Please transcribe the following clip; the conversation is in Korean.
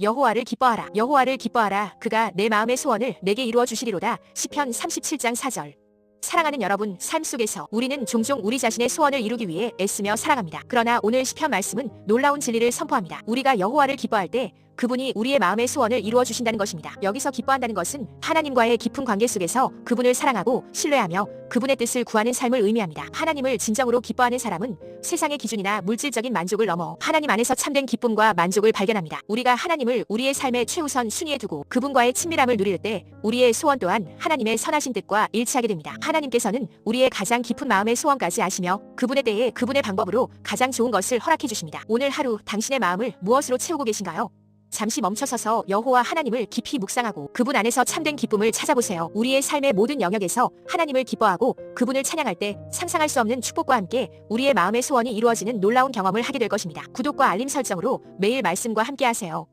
여호와를 기뻐하라. 여호와를 기뻐하라. 그가 내 마음의 소원을 내게 이루어 주시리로다. 시편 37장 4절. 사랑하는 여러분, 삶 속에서 우리는 종종 우리 자신의 소원을 이루기 위해 애쓰며 살아갑니다. 그러나 오늘 시편 말씀은 놀라운 진리를 선포합니다. 우리가 여호와를 기뻐할 때 그분이 우리의 마음의 소원을 이루어 주신다는 것입니다. 여기서 기뻐한다는 것은 하나님과의 깊은 관계 속에서 그분을 사랑하고 신뢰하며 그분의 뜻을 구하는 삶을 의미합니다. 하나님을 진정으로 기뻐하는 사람은 세상의 기준이나 물질적인 만족을 넘어 하나님 안에서 참된 기쁨과 만족을 발견합니다. 우리가 하나님을 우리의 삶의 최우선 순위에 두고 그분과의 친밀함을 누릴 때 우리의 소원 또한 하나님의 선하신 뜻과 일치하게 됩니다. 하나님께서는 우리의 가장 깊은 마음의 소원까지 아시며 그분에 대해 그분의 방법으로 가장 좋은 것을 허락해 주십니다. 오늘 하루 당신의 마음을 무엇으로 채우고 계신가요? 잠시 멈춰서서 여호와 하나님을 깊이 묵상하고 그분 안에서 참된 기쁨을 찾아보세요. 우리의 삶의 모든 영역에서 하나님을 기뻐하고 그분을 찬양할 때 상상할 수 없는 축복과 함께 우리의 마음의 소원이 이루어지는 놀라운 경험을 하게 될 것입니다. 구독과 알림 설정으로 매일 말씀과 함께 하세요.